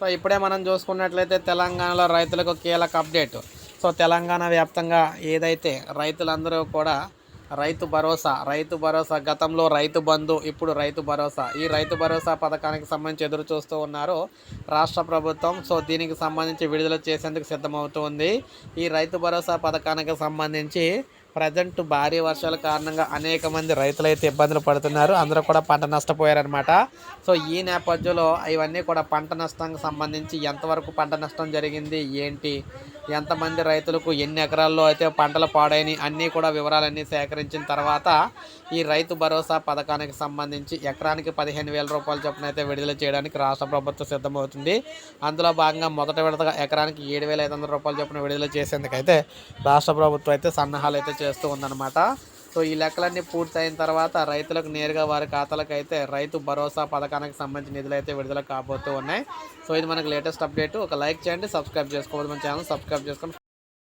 So ఇప్పుడే మనం చూసుకున్నట్లయితే తెలంగాణలో రైతులకు కీలక అప్డేట్ సో తెలంగాణ వ్యాప్తంగా ఏదైతే రైతులందరూ కూడా రైతు భరోసా రైతు భరోసా గతంలో రైతు బంధు ఇప్పుడు రైతు భరోసా ఈ రైతు భరోసా పథకానికి సంబంధించి ఎదురు చూస్తూ ఉన్నారు రాష్ట్ర ప్రభుత్వం. సో దీనికి సంబంధించి విడుదల చేసేందుకు సిద్ధమవుతుంది ఈ రైతు భరోసా పథకానికి సంబంధించి ప్రజెంట్ భారీ వర్షాల కారణంగా అనేక మంది రైతులైతే ఇబ్బందులు పడుతున్నారు. అందరూ కూడా పంట నష్టపోయారనమాట సో ఈ నేపథ్యంలో ఇవన్నీ కూడా పంట నష్టానికి సంబంధించి ఎంతవరకు పంట నష్టం జరిగింది? ఏంటి? ఎంతమంది రైతులకు ఎన్ని ఎకరాల్లో అయితే పంటలు పాడైనవి అన్నీ కూడా వివరాలన్నీ సేకరించిన తర్వాత ఈ రైతు భరోసా పథకానికి సంబంధించి ఎకరానికి పదిహేను వేల రూపాయల చొప్పున అయితే విడుదల చేయడానికి రాష్ట్ర ప్రభుత్వం సిద్ధమవుతుంది. అందులో భాగంగా మొదట విడతగా ఎకరానికి ఏడు వేల ఐదు వందల రూపాయల చొప్పున విడుదల చేసేందుకైతే రాష్ట్ర ప్రభుత్వం అయితే సన్నాహాలు అయితే చేస్తూ ఉందన్నమాట. సో ఈ లెక్కలన్నీ పూర్తయిన తర్వాత రైతులకు నేరుగా వారి ఖాతాలకు అయితే రైతు భరోసా పథకానికి సంబంధించిన నిధులు అయితే విడుదల కాబోతూ ఉన్నాయి. సో ఇది మనకు లేటెస్ట్ అప్డేట్. ఒక లైక్ చేయండి సబ్స్క్రైబ్ చేసుకోవద్దు. మన ఛానల్ సబ్స్క్రైబ్ చేసుకొని